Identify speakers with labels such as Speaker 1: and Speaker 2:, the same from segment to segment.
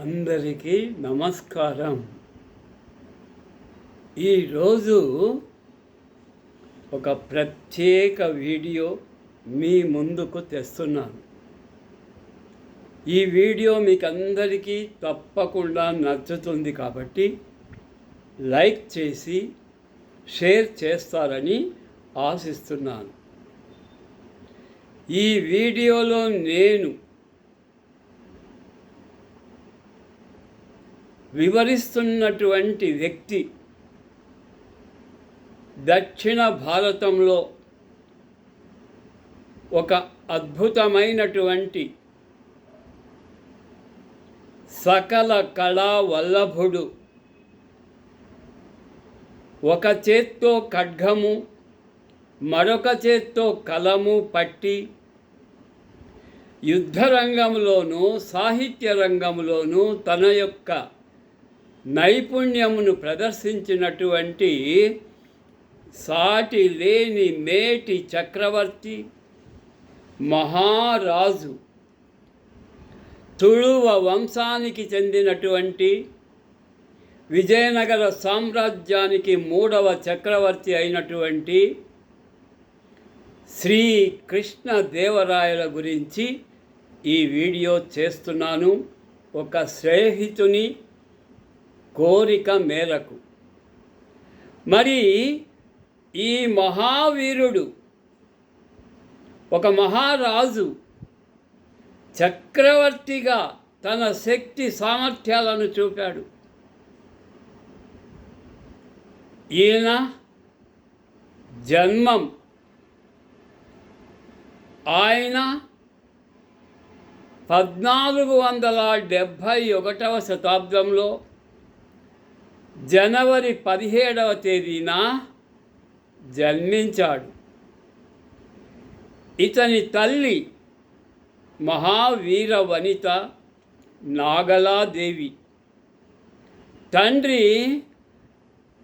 Speaker 1: అందరికీ నమస్కారం. ఈరోజు ఒక ప్రత్యేక వీడియో మీ ముందుకు తెస్తున్నాను. ఈ వీడియో మీకు అందరికీ తప్పకుండా నచ్చుతుంది కాబట్టి లైక్ చేసి షేర్ చేస్తారని ఆశిస్తున్నాను. ఈ వీడియోలో నేను వివరిస్తున్నటువంటి వ్యక్తి దక్షిణ భారతంలో ఒక అద్భుతమైనటువంటి సకల కళా వల్లభుడు ఒక చేత్తో ఖడ్గము మరొక చేత్తో కలము పట్టి యుద్ధ రంగంలోనూ సాహిత్య రంగంలోనూ తన యొక్క నైపుణ్యమును ప్రదర్శించినటువంటి సాటి లేని మేటి చక్రవర్తి మహారాజు తుళువ వంశానికి చెందినటువంటి విజయనగర సామ్రాజ్యానికి మూడవ చక్రవర్తి అయినటువంటి శ్రీ కృష్ణ దేవరాయల గురించి ఈ వీడియో చేస్తున్నాను. ఒక స్నేహితుని కోరిక మేరకు. మరి ఈ మహావీరుడు ఒక మహారాజు చక్రవర్తిగా తన శక్తి సామర్థ్యాలను చూపాడు. ఈయన జన్మం ఆయన పద్నాలుగు వందల డెబ్భై ఒకటవ శతాబ్దంలో జనవరి పదిహేడవ తేదీన జన్మించాడు. ఇతని తల్లి మహావీర వనిత నాగలాదేవి. తండ్రి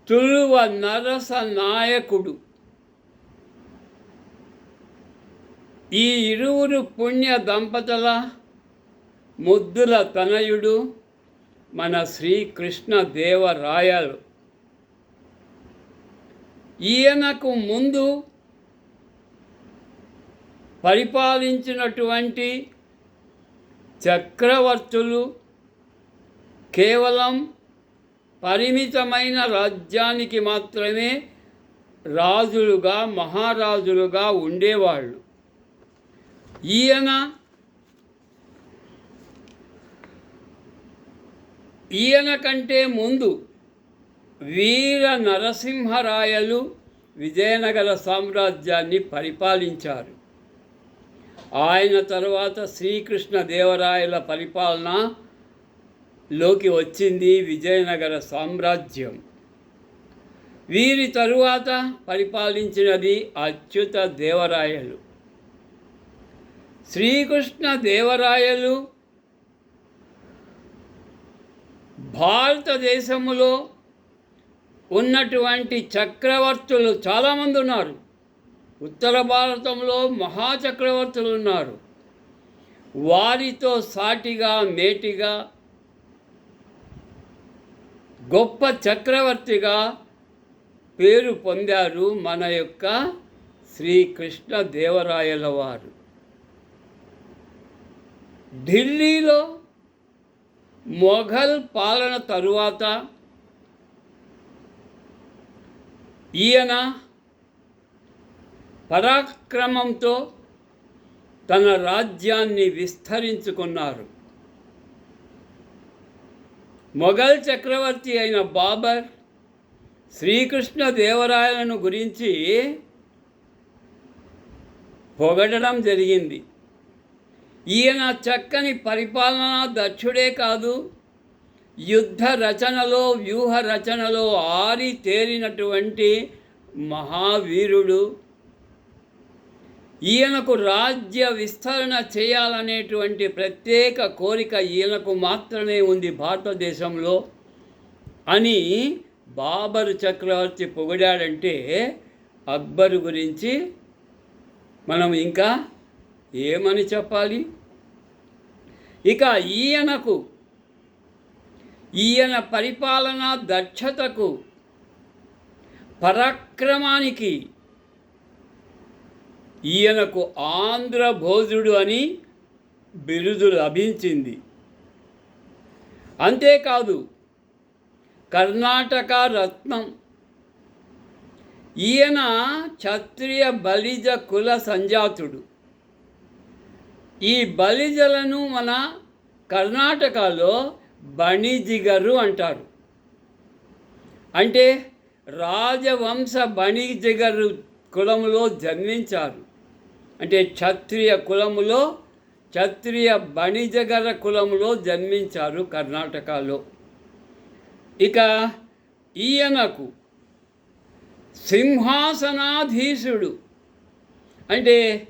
Speaker 1: తులువ నరస నాయకుడు. ఈ ఇరువురు పుణ్య దంపతుల ముద్దుల తనయుడు. మన శ్రీకృష్ణ దేవరాయలు. ఈయనకు ముందు పరిపాలించినటువంటి చక్రవర్తులు కేవలం పరిమితమైన రాజ్యానికి మాత్రమే రాజులుగా మహారాజులుగా ఉండేవాళ్ళు. ఈయన ఈయన కంటే ముందు వీర నరసింహరాయలు విజయనగర సామ్రాజ్యాన్ని పరిపాలించారు. ఆయన తర్వాత శ్రీకృష్ణ దేవరాయల పరిపాలనలోకి వచ్చింది విజయనగర సామ్రాజ్యం. వీరి తరువాత పరిపాలించినది అచ్యుత దేవరాయలు. శ్రీకృష్ణ దేవరాయలు భారతదేశంలో ఉన్నటువంటి చక్రవర్తులు చాలామంది ఉన్నారు. ఉత్తర భారతంలో మహాచక్రవర్తులు ఉన్నారు. వారితో సాటిగా మేటిగా గొప్ప చక్రవర్తిగా పేరు పొందారు మన యొక్క శ్రీకృష్ణ దేవరాయల వారు. ఢిల్లీలో మొఘల్ పాలన తరువాత ఈయన పరాక్రమంతో తన రాజ్యాన్ని విస్తరించుకున్నారు. మొఘల్ చక్రవర్తి అయిన బాబర్ శ్రీకృష్ణ దేవరాయలను గురించి పొగడడం జరిగింది. ఈయన చక్కని పరిపాలన దక్షుడే కాదు. యుద్ధ రచనలో వ్యూహ రచనలో ఆరి తేలినటువంటి మహావీరుడు. ఈయనకు రాజ్య విస్తరణ చేయాలనేటువంటి ప్రత్యేక కోరిక ఈయనకు మాత్రమే ఉంది భారతదేశంలో. అని బాబరు చక్రవర్తి పొగిడాడంటే అక్బరు గురించి మనం ఇంకా ఏమని చెప్పాలి? ఇక ఈయనకు ఈయన పరిపాలనా దక్షతకు పరాక్రమానికి ఈయనకు ఆంధ్ర భోజుడు అని బిరుదు లభించింది. అంతేకాదు కర్ణాటక రత్నం ఈయన క్షత్రియ బలిజ కుల సంజాతుడు. ఈ బలిజలను మన కర్ణాటకలో బణిజిగరు అంటారు. అంటే రాజవంశ బణిజిగరు కులములో జన్మించారు. అంటే క్షత్రియ కులములో క్షత్రియ బణిజగర కులములో జన్మించారు కర్ణాటకలో. ఇక ఈయనకు సింహాసనాధీశుడు. అంటే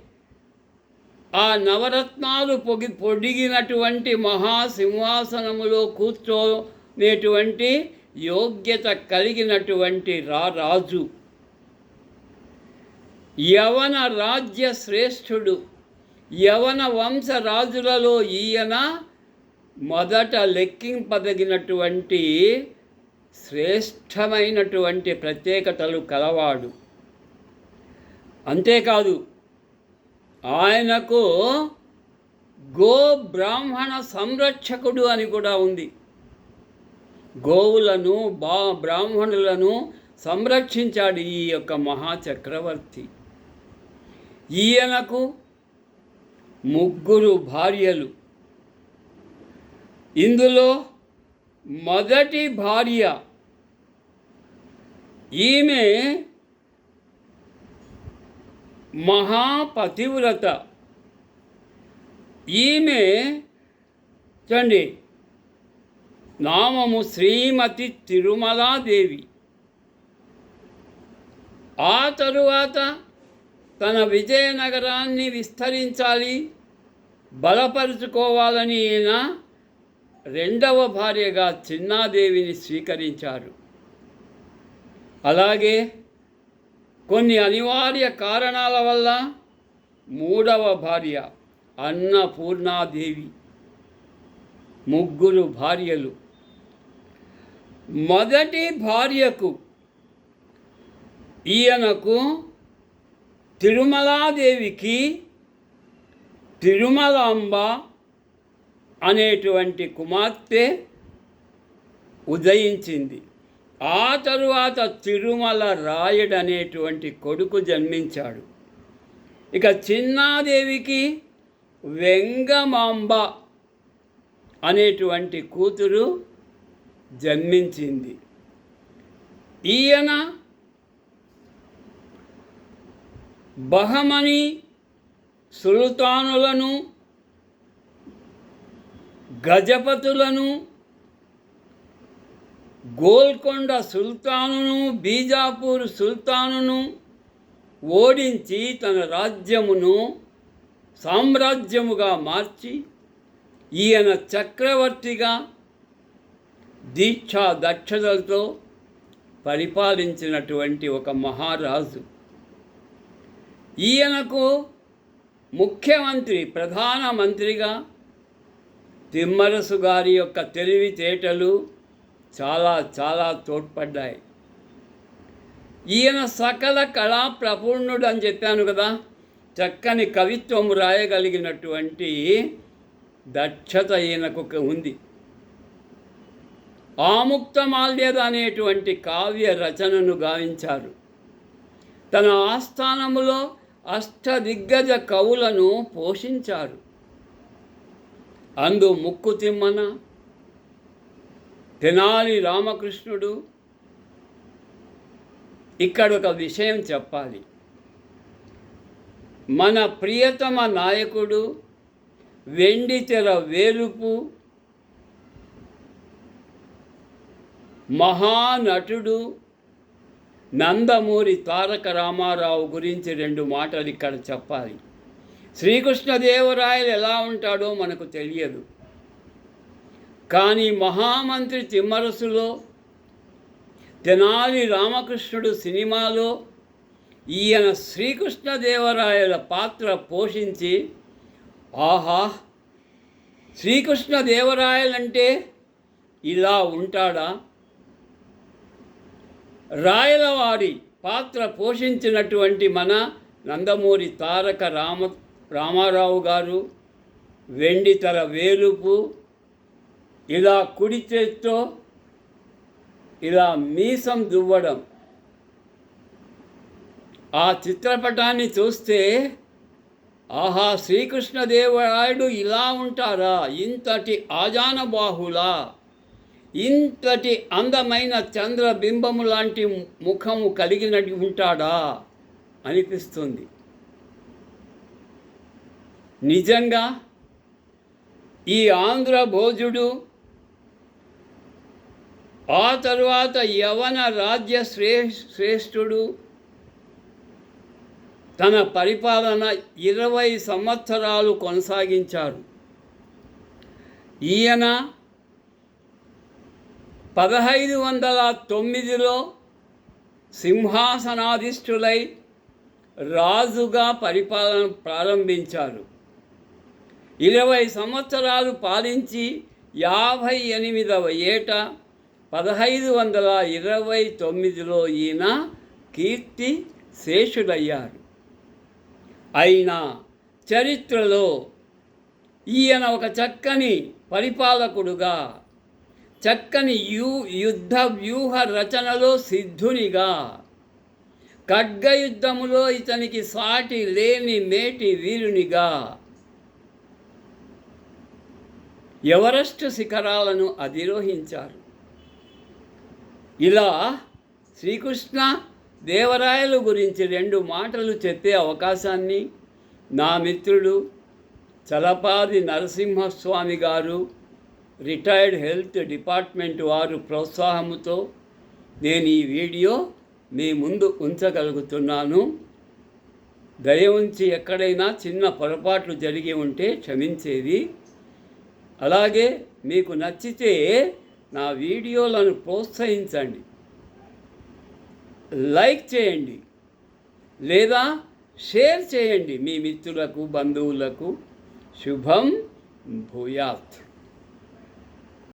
Speaker 1: ఆ నవరత్నాలు పొగి పొడిగినటువంటి మహాసింహాసనములో కూర్చోనేటువంటి యోగ్యత కలిగినటువంటి రారాజు యవన రాజ్య శ్రేష్ఠుడు. యవన వంశ రాజులలో ఈయన మొదట లెక్కింపదగినటువంటి శ్రేష్టమైనటువంటి ప్రత్యేకతలు కలవాడు. అంతేకాదు ఆయనకు గో బ్రాహ్మణ సంరక్షకుడు అని కూడా ఉంది. గోవులను బా బ్రాహ్మణులను సంరక్షించాడు ఈ యొక్క మహాచక్రవర్తి. ఈయనకు ముగ్గురు భార్యలు. ఇందులో మొదటి భార్య ఈమె మహాపతివ్రత. ఈమె చూడండి నామము శ్రీమతి తిరుమలాదేవి. ఆ తరువాత తన విజయనగరాన్ని విస్తరించాలి బలపరుచుకోవాలని ఈయన రెండవ భార్యగా చిన్నాదేవిని స్వీకరించారు. అలాగే కొన్ని అనివార్య కారణాల వల్ల మూడవ భార్య అన్నపూర్ణాదేవి ముగ్గురు భార్యలు. మొదటి భార్యకు ఈయనకు తిరుమలాదేవికి తిరుమలాంబ అనేటువంటి కుమార్తె ఉదయించింది. ఆ తరువాత తిరుమల రాయుడు అనేటువంటి కొడుకు జన్మించాడు. ఇక చిన్నాదేవికి వెంగమాంబ అనేటువంటి కూతురు జన్మించింది. ఈయన బహమని సుల్తానులను గజపతులను గోల్కొండ సుల్తానును బీజాపూర్ సుల్తానును ఓడించి తన రాజ్యమును సామ్రాజ్యముగా మార్చి ఈయన చక్రవర్తిగా దీక్షా దక్షతలతో పరిపాలించినటువంటి ఒక మహారాజు. ఈయనకు ముఖ్యమంత్రి ప్రధానమంత్రిగా తిమ్మరసు గారి యొక్క తెలివితేటలు చాలా చాలా తోడ్పడ్డాయి. ఈయన సకల కళా ప్రపూర్ణుడు అని చెప్పాను కదా చక్కని కవిత్వం రాయగలిగినటువంటి దక్షత ఈయనకు ఉంది. ఆముక్తమాల్యద అనేటువంటి కావ్య రచనను గావించారు. తన ఆస్థానములో అష్టదిగ్గజ కవులను పోషించారు. అందు ముక్కు తిమ్మన తెనాలి రామకృష్ణుడు ఇక్కడ ఒక విషయం చెప్పాలి. మన ప్రియతమ నాయకుడు వెండితెర వేలుపు మహానటుడు నందమూరి తారక రామారావు గురించి రెండు మాటలు ఇక్కడ చెప్పాలి. శ్రీకృష్ణదేవరాయలు ఎలా ఉంటాడో మనకు తెలియదు. కానీ మహామంత్రి తిమ్మరసులో తెనాలి రామకృష్ణుడు సినిమాలో ఈయన శ్రీకృష్ణదేవరాయల పాత్ర పోషించి ఆహా శ్రీకృష్ణదేవరాయలంటే ఇలా ఉంటాడా? రాయలవారి పాత్ర పోషించినటువంటి మన నందమూరి తారక రామ రామారావు గారు వెండితల వేలుపు ఇలా కుడి చేత్తో ఇలా మీసం దువ్వడం. ఆ చిత్రపటాన్ని చూస్తే ఆహా శ్రీకృష్ణదేవరాయుడు ఇలా ఉంటారా? ఇంతటి ఆజానబాహులా. ఇంతటి అందమైన చంద్రబింబము లాంటి ముఖము కలిగినట్టు ఉంటాడా? అనిపిస్తుంది. నిజంగా ఈ ఆంధ్ర భోజుడు ఆ తరువాత యవన రాజ్య శ్రే శ్రేష్ఠుడు తన పరిపాలన ఇరవై సంవత్సరాలు కొనసాగించారు. ఈయన పదహైదు వందల తొమ్మిదిలో సింహాసనాధిష్ఠులై రాజుగా పరిపాలన ప్రారంభించారు. ఇరవై సంవత్సరాలు పాలించి యాభై ఎనిమిదవ ఏట పదహైదు వందల ఇరవై తొమ్మిదిలో ఈయన కీర్తి శేషుడయ్యారు అయినా చరిత్రలో ఈయన ఒక చక్కని పరిపాలకుడుగా చక్కని యు యుద్ధ వ్యూహ రచనలో సిద్ధునిగా ఖడ్గ యుద్ధములో ఇతనికి సాటి లేని మేటి వీరునిగా ఎవరెస్ట్ శిఖరాలను అధిరోహించారు? ఇలా శ్రీకృష్ణ దేవరాయలు గురించి రెండు మాటలు చెప్పే అవకాశాన్ని నా మిత్రుడు చలపాది నరసింహస్వామి గారు రిటైర్డ్ హెల్త్ డిపార్ట్మెంట్ వారు ప్రోత్సాహముతో నేను ఈ వీడియో మీ ముందు ఉంచగలుగుతున్నాను. దయ ఉంచి ఎక్కడైనా చిన్న పొరపాట్లు జరిగి ఉంటే క్షమించేది. అలాగే మీకు నచ్చితే నా వీడియోలను ప్రోత్సహించండి. లైక్ చేయండి. లేదా షేర్ చేయండి మీ మిత్రులకు బంధువులకు. శుభం భూయాత్.